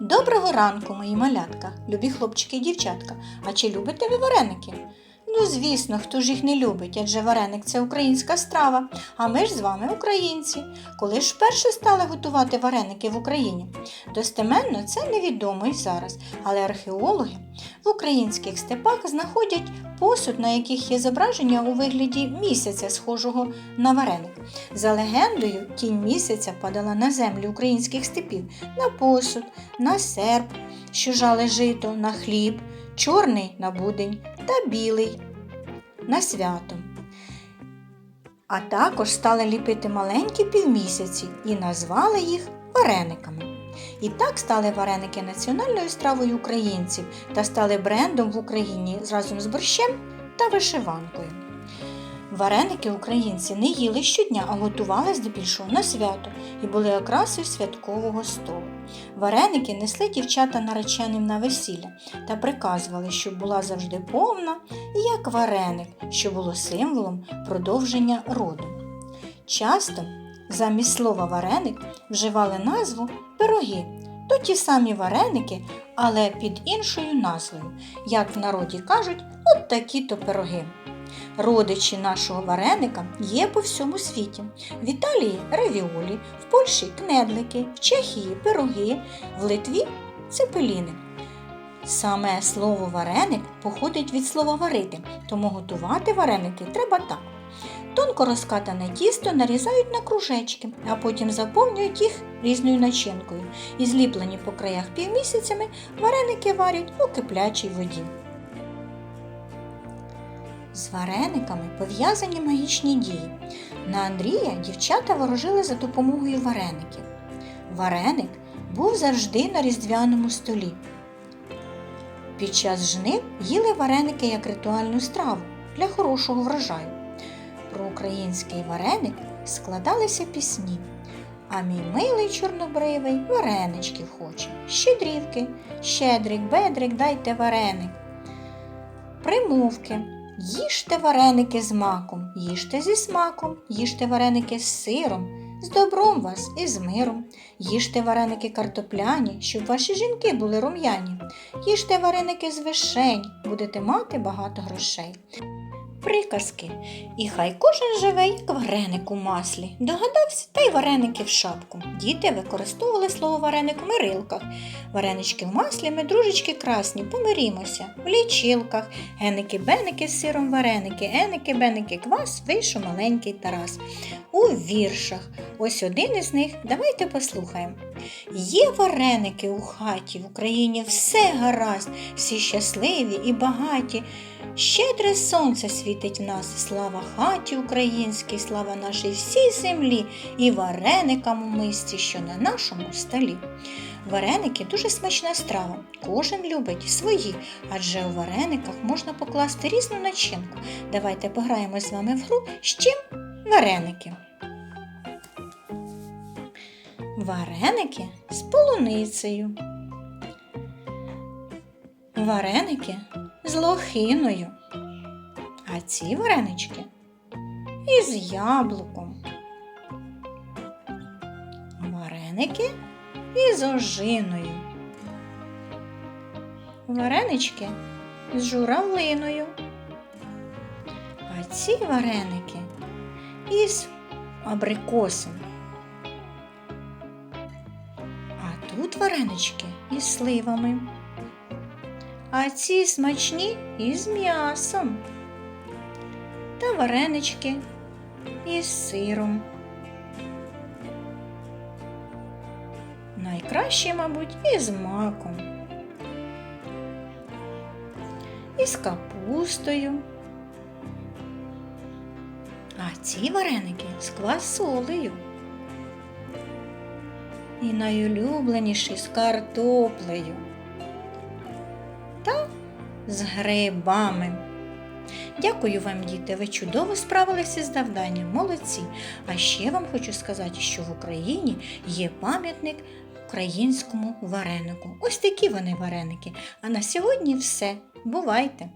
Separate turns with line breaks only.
Доброго ранку, мої малятка, любі хлопчики і дівчатка. А чи любите ви вареники? Ну, звісно, хто ж їх не любить, адже вареник це українська страва, а ми ж з вами українці. Коли ж вперше стали готувати вареники в Україні? Достеменно це невідомо і зараз, але археологи в українських степах знаходять посуд, на яких є зображення у вигляді місяця, схожого на вареник. За легендою, тінь місяця падала на землю українських степів, на посуд, на серп, що жали жито, на хліб, чорний на будень та білий на свято. А також стали ліпити маленькі півмісяці і назвали їх варениками. І так стали вареники національною стравою українців та стали брендом в Україні разом з борщем та вишиванкою. Вареники українці не їли щодня, а готували здебільшого на свято і були окрасою святкового столу. Вареники несли дівчата нареченим на весілля та приказували, щоб була завжди повна, як вареник, що було символом продовження роду. Часто замість слова вареник вживали назву пироги, то ті самі вареники, але під іншою назвою, як в народі кажуть, от такі-то пироги. Родичі нашого вареника є по всьому світі. В Італії равіолі, в Польщі кнедлики, в Чехії пироги, в Литві цепеліни. Саме слово вареник походить від слова варити, тому готувати вареники треба так. Тонко розкатане тісто нарізають на кружечки, а потім заповнюють їх різною начинкою. І зліплені по краях півмісяцями вареники варять у киплячій воді. З варениками пов'язані магічні дії. На Андрія дівчата ворожили за допомогою вареників. Вареник був завжди на різдвяному столі. Під час жнив їли вареники як ритуальну страву для хорошого врожаю. Про український вареник складалися пісні. А мій милий чорнобривий вареничків хоче, щедрівки, щедрик, бедрик, дайте вареник. Примовки. Їжте вареники з маком, їжте зі смаком, їжте вареники з сиром, з добром вас і з миром. Їжте вареники картопляні, щоб ваші жінки були рум'яні. Їжте вареники з вишень, будете мати багато грошей. Приказки. І хай кожен живе, як вареник у маслі. Догадався, та й вареники в шапку. Діти використовували слово вареник в мирилках. Варенички в маслі, ми дружечки красні, помирімося. В лічилках. Геники, беники з сиром вареники, еники, беники, квас, вийшов маленький Тарас. У віршах. Ось один із них. Давайте послухаємо. Є вареники у хаті, в Україні все гаразд, всі щасливі і багаті. Щедре сонце світить в нас, слава хаті українській, слава нашій всій землі і вареникам у мисці, що на нашому столі. Вареники дуже смачна страва. Кожен любить свої, адже у варениках можна покласти різну начинку. Давайте пограємо з вами в гру з чим вареники. Вареники з полуницею. Вареники з лохиною. А ці варенички із яблуком. Вареники із ожиною. Варенички з журавлиною. А ці вареники із абрикосом. А тут варенички із сливами а ці смачні із м'ясом та варенички із сиром. Найкраще, мабуть, із маком, із капустою. А ці вареники з квасолею. І найулюбленіші з картоплею та з грибами. Дякую вам, діти, ви чудово справилися з завданням, молодці. А ще вам хочу сказати, що в Україні є пам'ятник українському варенику. Ось такі вони вареники. А на сьогодні все. Бувайте!